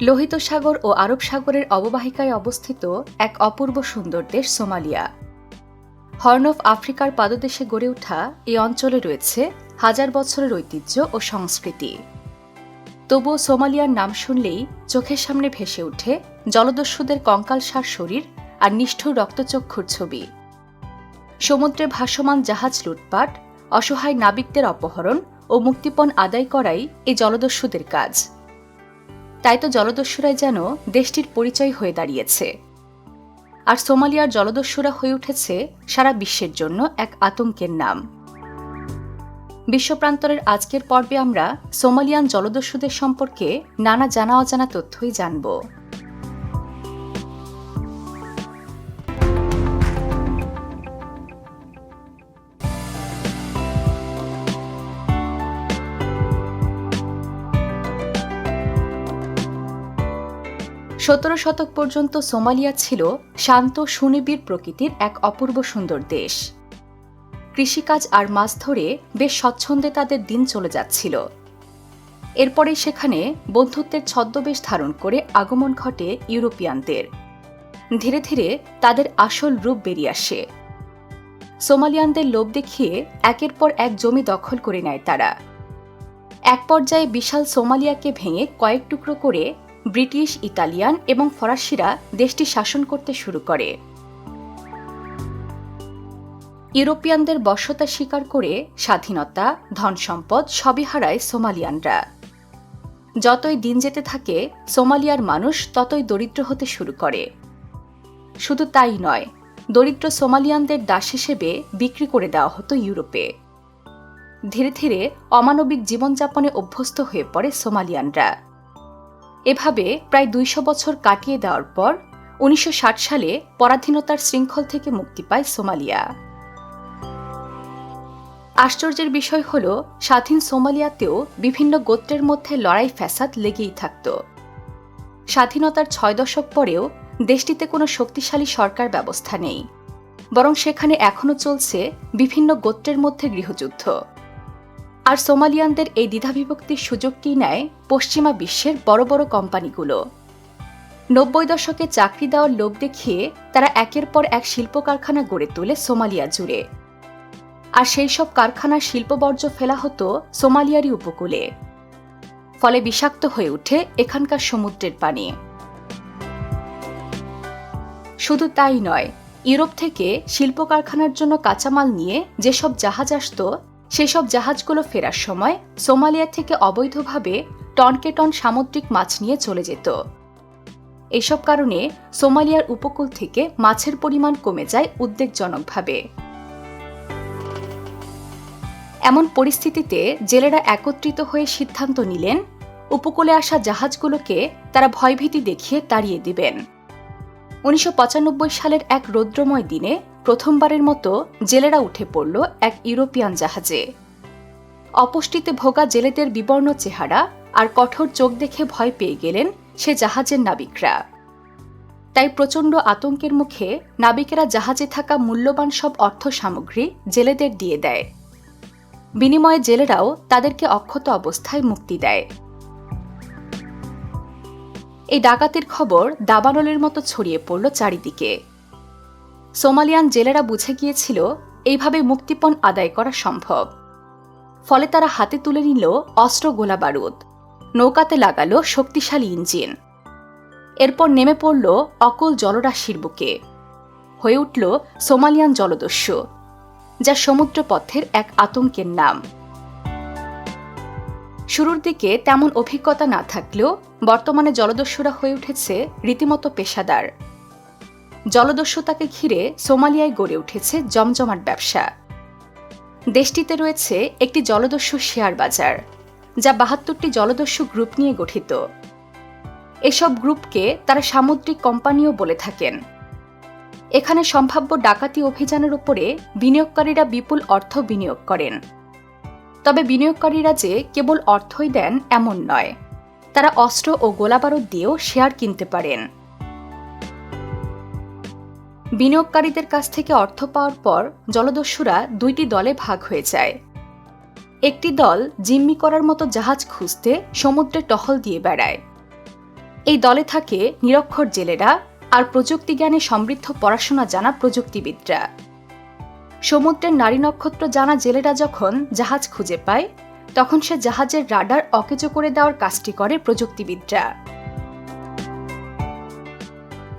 লোহিত সাগর ও আরব সাগরের অববাহিকায় অবস্থিত এক অপূর্ব সুন্দর দেশ সোমালিয়া। হর্ন অফ আফ্রিকার পাদদেশে গড়ে ওঠা এই অঞ্চলে রয়েছে হাজার বছরের ঐতিহ্য ও সংস্কৃতি। তবুও সোমালিয়ার নাম শুনলেই চোখের সামনে ভেসে ওঠে জলদস্যুদের কঙ্কালসার শরীর আর নিষ্ঠুর রক্তচক্ষুর ছবি। সমুদ্রে ভাসমান জাহাজ লুটপাট, অসহায় নাবিকদের অপহরণ ও মুক্তিপণ আদায় করাই এই জলদস্যুদের কাজ। তাই তো জলদস্যুরাই যেন দেশটির পরিচয় হয়ে দাঁড়িয়েছে। আর সোমালিয়ার জলদস্যুরা হয়ে উঠেছে সারা বিশ্বের জন্য এক আতঙ্কের নাম। বিশ্বপ্রান্তরের আজকের পর্বে আমরা সোমালিয়ান জলদস্যুদের সম্পর্কে নানা জানা অজানা তথ্যই জানব। সতেরো শতক পর্যন্ত সোমালিয়া ছিল শান্ত সুনিবিড় প্রকৃতির এক অপূর্ব সুন্দর দেশ। কৃষিকাজ আর মাছ ধরে বেশ স্বচ্ছন্দে তাদের দিন চলে যাচ্ছিল। এরপরে সেখানে বন্ধুত্বের ছদ্মবেশ ধারণ করে আগমন ঘটে ইউরোপিয়ানদের। ধীরে ধীরে তাদের আসল রূপ বেরিয়ে আসে। সোমালিয়ানদের লোভ দেখিয়ে একের পর এক জমি দখল করে নেয় তারা। এক পর্যায়ে বিশাল সোমালিয়াকে ভেঙে কয়েক টুকরো করে ব্রিটিশ, ইতালিয়ান এবং ফরাসিরা দেশটি শাসন করতে শুরু করে। ইউরোপিয়ানদের বশ্যতা স্বীকার করে স্বাধীনতা, ধন সম্পদ সবই হারায় সোমালিয়ানরা। যতই দিন যেতে থাকে, সোমালিয়ার মানুষ ততই দরিদ্র হতে শুরু করে। শুধু তাই নয়, দরিদ্র সোমালিয়ানদের দাস হিসেবে বিক্রি করে দেওয়া হতো ইউরোপে। ধীরে ধীরে অমানবিক জীবনযাপনে অভ্যস্ত হয়ে পড়ে সোমালিয়ানরা। এভাবে প্রায় দুইশো বছর কাটিয়ে দেওয়ার পর উনিশশো ষাট সালে পরাধীনতার শৃঙ্খল থেকে মুক্তি পায় সোমালিয়া। আশ্চর্যের বিষয় হল, স্বাধীন সোমালিয়াতেও বিভিন্ন গোত্রের মধ্যে লড়াই ফ্যাসাদ লেগেই থাকত। স্বাধীনতার ছয় দশক পরেও দেশটিতে কোনো শক্তিশালী সরকার ব্যবস্থা নেই, বরং সেখানে এখনও চলছে বিভিন্ন গোত্রের মধ্যে গৃহযুদ্ধ। আর সোমালিয়ানদের এই দ্বিধাবিভক্তির সুযোগটি নেয় পশ্চিমা বিশ্বের বড় বড় কোম্পানিগুলো। নব্বই দশকে চাকরি দেওয়ার লোভ দেখিয়ে তারা একের পর এক শিল্প কারখানা গড়ে তোলে সোমালিয়া জুড়ে। আর সেই সব কারখানার শিল্প বর্জ্য ফেলা হতো সোমালিয়ারই উপকূলে। ফলে বিষাক্ত হয়ে ওঠে এখানকার সমুদ্রের পানি। শুধু তাই নয়, ইউরোপ থেকে শিল্প কারখানার জন্য কাঁচামাল নিয়ে যেসব জাহাজ আসত সেসব জাহাজগুলো ফেরার সময় সোমালিয়া থেকে অবৈধভাবে টনকে টন সামুদ্রিক মাছ নিয়ে চলে যেত। এসব কারণে সোমালিয়ার উপকূল থেকে মাছের পরিমাণ কমে যায় উদ্বেগজনকভাবে। এমন পরিস্থিতিতে জেলেরা একত্রিত হয়ে সিদ্ধান্ত নিলেন, উপকূলে আসা জাহাজগুলোকে তারা ভয়ভীতি দেখিয়ে তাড়িয়ে দিবেন। উনিশশো পঁচানব্বই সালের এক রৌদ্রময় দিনে প্রথমবারের মতো জেলেরা উঠে পড়ল এক ইউরোপিয়ান জাহাজে। অপুষ্টিতে ভোগা জেলেদের বিবর্ণ চেহারা আর কঠোর চোখ দেখে ভয় পেয়ে গেলেন সে জাহাজের নাবিকরা। তাই প্রচণ্ড আতঙ্কের মুখে নাবিকেরা জাহাজে থাকা মূল্যবান সব অর্থ সামগ্রী জেলেদের দিয়ে দেয়। বিনিময়ে জেলেরাও তাদেরকে অক্ষত অবস্থায় মুক্তি দেয়। এই ডাকাতির খবর দাবানলের মতো ছড়িয়ে পড়ল চারিদিকে। সোমালিয়ান জেলেরা বুঝে গিয়েছিল এইভাবে মুক্তিপণ আদায় করা সম্ভব। ফলে তারা হাতে তুলে নিল অস্ত্র গোলা বারুদ, নৌকাতে লাগালো শক্তিশালী ইঞ্জিন। এরপর নেমে পড়ল অকল জলরাশির বুকে। হয়ে উঠল সোমালিয়ান জলদস্যু, যা সমুদ্রপথের এক আতঙ্কের নাম। শুরুর দিকে তেমন অভিজ্ঞতা না থাকলেও বর্তমানে জলদস্যুরা হয়ে উঠেছে রীতিমতো পেশাদার। জলদস্যুতাকে ঘিরে সোমালিয়ায় গড়ে উঠেছে জমজমাট ব্যবসা। দেশটিতে রয়েছে একটি জলদস্যু শেয়ার বাজার, যা বাহাত্তরটি জলদস্যু গ্রুপ নিয়ে গঠিত। এসব গ্রুপকে তারা সামুদ্রিক কোম্পানিও বলে থাকেন। এখানে সম্ভাব্য ডাকাতি অভিযানের উপরে বিনিয়োগকারীরা বিপুল অর্থ বিনিয়োগ করেন। তবে বিনিয়োগকারীরা যে কেবল অর্থই দেন এমন নয়, তারা অস্ত্র ও গোলাবারুদ দিয়েও শেয়ার কিনতে পারেন। বিনিয়োগকারীদের কাছ থেকে অর্থ পাওয়ার পর জলদস্যুরা দুইটি দলে ভাগ হয়ে যায়। একটি দল জিম্মি করার মতো জাহাজ খুঁজতে সমুদ্রে টহল দিয়ে বেড়ায়। এই দলে থাকে নিরক্ষর জেলেরা আর প্রযুক্তি জ্ঞানে সমৃদ্ধ পড়াশোনা জানা প্রযুক্তিবিদরা। সমুদ্রের নারী নক্ষত্র জানা জেলেরা যখন জাহাজ খুঁজে পায়, তখন সে জাহাজের রাডার অকেজো করে দেওয়ার কাজটি করে প্রযুক্তিবিদরা।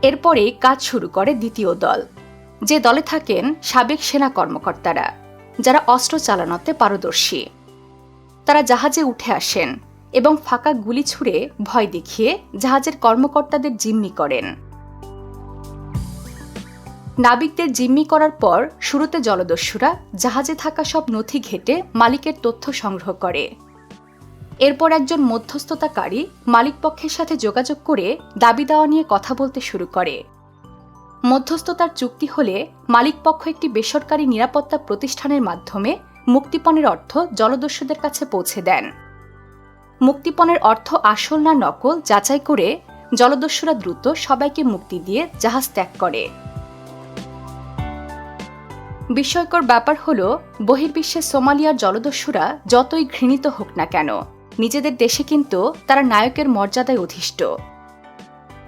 এরপরে কাজ শুরু করে দ্বিতীয় দল। যে দলে থাকেন সাবেক সেনা কর্মকর্তারা, যারা অস্ত্র চালানোতে পারদর্শী। তারা জাহাজে উঠে আসেন এবং ফাঁকা গুলি ছুড়ে ভয় দেখিয়ে জাহাজের কর্মকর্তাদের জিম্মি করেন। নাবিকদের জিম্মি করার পর শুরুতে জলদস্যুরা জাহাজে থাকা সব নথি ঘেটে মালিকের তথ্য সংগ্রহ করে। এরপর একজন মধ্যস্থতাকারী মালিকপক্ষের সাথে যোগাযোগ করে দাবি দেওয়া নিয়ে কথা বলতে শুরু করে। মধ্যস্থতার চুক্তি হলে মালিকপক্ষ একটি বেসরকারি নিরাপত্তা প্রতিষ্ঠানের মাধ্যমে মুক্তিপণের অর্থ জলদস্যুদের কাছে পৌঁছে দেন। মুক্তিপণের অর্থ আসল না নকল যাচাই করে জলদস্যুরা দ্রুত সবাইকে মুক্তি দিয়ে জাহাজ ত্যাগ করে। বিস্ময়কর ব্যাপার হল, বহির্বিশ্বে সোমালিয়ার জলদস্যুরা যতই ঘৃণিত হোক না কেন, নিজেদের দেশে কিন্তু তারা নায়কের মর্যাদায় অধিষ্ঠ।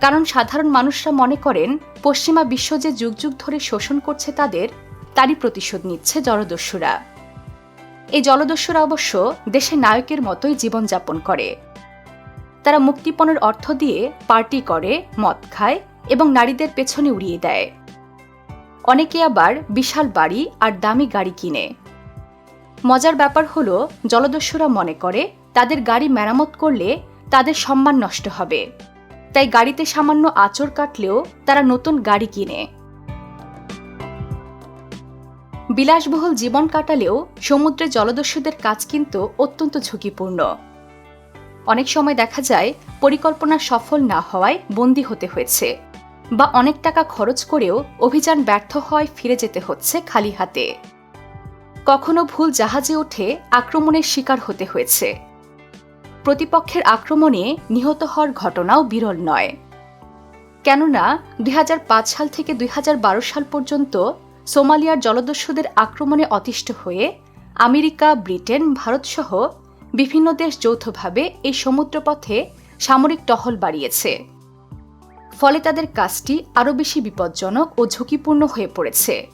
কারণ সাধারণ মানুষরা মনে করেন, পশ্চিমা বিশ্ব যে যুগ যুগ ধরে শোষণ করছে তাদের, তারই প্রতিশোধ নিচ্ছে জলদস্যুরা। এই জলদস্যুরা অবশ্য দেশে নায়কের মতোই জীবনযাপন করে। তারা মুক্তিপণের অর্থ দিয়ে পার্টি করে, মদ খায় এবং নারীদের পেছনে উড়িয়ে দেয়। অনেকে আবার বিশাল বাড়ি আর দামি গাড়ি কিনে। মজার ব্যাপার হলো, জলদস্যুরা মনে করে, তাদের গাড়ি মেরামত করলে তাদের সম্মান নষ্ট হবে। তাই গাড়িতে সামান্য আচর কাটলেও তারা নতুন গাড়ি কিনে। বিলাসবহুল জীবন কাটালেও সমুদ্রে জলদস্যুদের কাজ কিন্তু অত্যন্ত ঝুঁকিপূর্ণ। অনেক সময় দেখা যায়, পরিকল্পনা সফল না হওয়ায় বন্দী হতে হয়েছে। বা অনেক টাকা খরচ করেও অভিযান ব্যর্থ হয় ফিরে যেতে হচ্ছে খালি হাতে। কখনো ভুল জাহাজে উঠে আক্রমণের শিকার হতে হয়েছে। প্রতিপক্ষের আক্রমণে নিহত হওয়ার ঘটনাও বিরল নয়। কেননা দুই হাজার পাঁচ সাল থেকে দুই হাজার বারো সাল পর্যন্ত সোমালিয়ার জলদস্যুদের আক্রমণে অতিষ্ঠ হয়ে আমেরিকা, ব্রিটেন, ভারতসহ বিভিন্ন দেশ যৌথভাবে এই সমুদ্রপথে সামরিক টহল বাড়িয়েছে। ফলে তাদের কাজটি আরও বেশি বিপজ্জনক ও ঝুঁকিপূর্ণ হয়ে পড়েছে।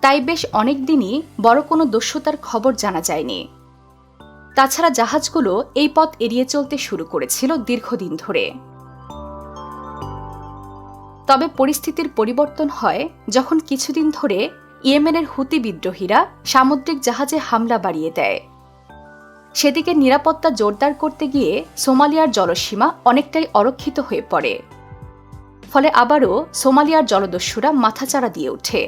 তাই বেশ অনেক দিনই বড় কোনো দস্যুতার খবর জানা যায়নি। তাছাড়া জাহাজগুলো এই পথ এড়িয়ে চলতে শুরু করেছিল দীর্ঘদিন ধরে। তবে পরিস্থিতির পরিবর্তন হয় যখন কিছুদিন ধরে ইয়েমেনের হুতি বিদ্রোহীরা সামুদ্রিক জাহাজে হামলা বাড়িয়ে দেয়। সেদিকে নিরাপত্তা জোরদার করতে গিয়ে সোমালিয়ার জলসীমা অনেকটাই অরক্ষিত হয়ে পড়ে। ফলে আবারও সোমালিয়ার জলদস্যুরা মাথাচাড়া দিয়ে ওঠে।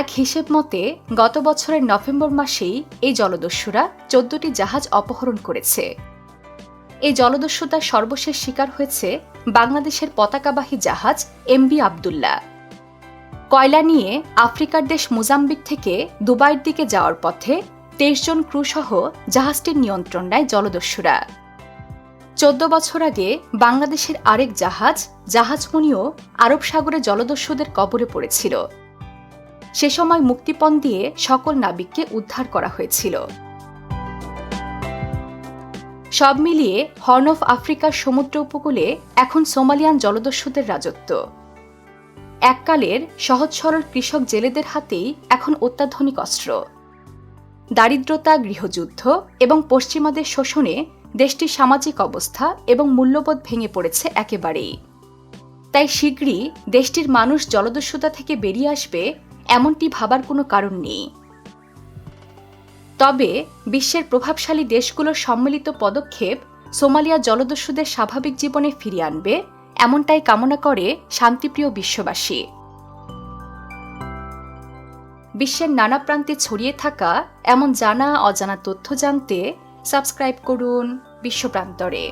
এক হিসেব মতে, গত বছরের নভেম্বর মাসেই এই জলদস্যুরা চোদ্দটি জাহাজ অপহরণ করেছে। এই জলদস্যুতার সর্বশেষ শিকার হয়েছে বাংলাদেশের পতাকাবাহী জাহাজ এমবি আবদুল্লাহ কয়লা নিয়ে আফ্রিকার দেশ মোজাম্বিক থেকে দুবাইয়ের দিকে যাওয়ার পথে তেইশ জন ক্রুসহ জাহাজটির নিয়ন্ত্রণ নেয় জলদস্যুরা। চোদ্দ বছর আগে বাংলাদেশের আরেক জাহাজ, জাহাজমণিও আরব সাগরে জলদস্যুদের কবরে পড়েছিল। সে সময় মুক্তিপণ দিয়ে সকল নাবিককে উদ্ধার করা হয়েছিল। সব মিলিয়ে হর্ন অফ আফ্রিকার সমুদ্র উপকূলে এখন সোমালিয়ান জলদস্যুদের রাজত্ব। এককালের সহজ সরল কৃষক জেলেদের হাতেই এখন অত্যাধুনিক অস্ত্র। দারিদ্রতা, গৃহযুদ্ধ এবং পশ্চিমাদের শোষণে দেশটির সামাজিক অবস্থা এবং মূল্যবোধ ভেঙে পড়েছে একেবারেই। তাই শীঘ্রই দেশটির মানুষ জলদস্যুতা থেকে বেরিয়ে আসবে এমনটি ভাবার কোনো কারণ নেই। তবে বিশ্বের প্রভাবশালী দেশগুলোর সম্মিলিত পদক্ষেপ সোমালিয়া জলদস্যুদের স্বাভাবিক জীবনে ফিরিয়ে আনবে, এমনটাই কামনা করে শান্তিপ্রিয় বিশ্ববাসী। বিশ্বের নানা প্রান্তে ছড়িয়ে থাকা এমন জানা অজানা তথ্য জানতে সাবস্ক্রাইব করুন বিশ্বপ্রান্তরে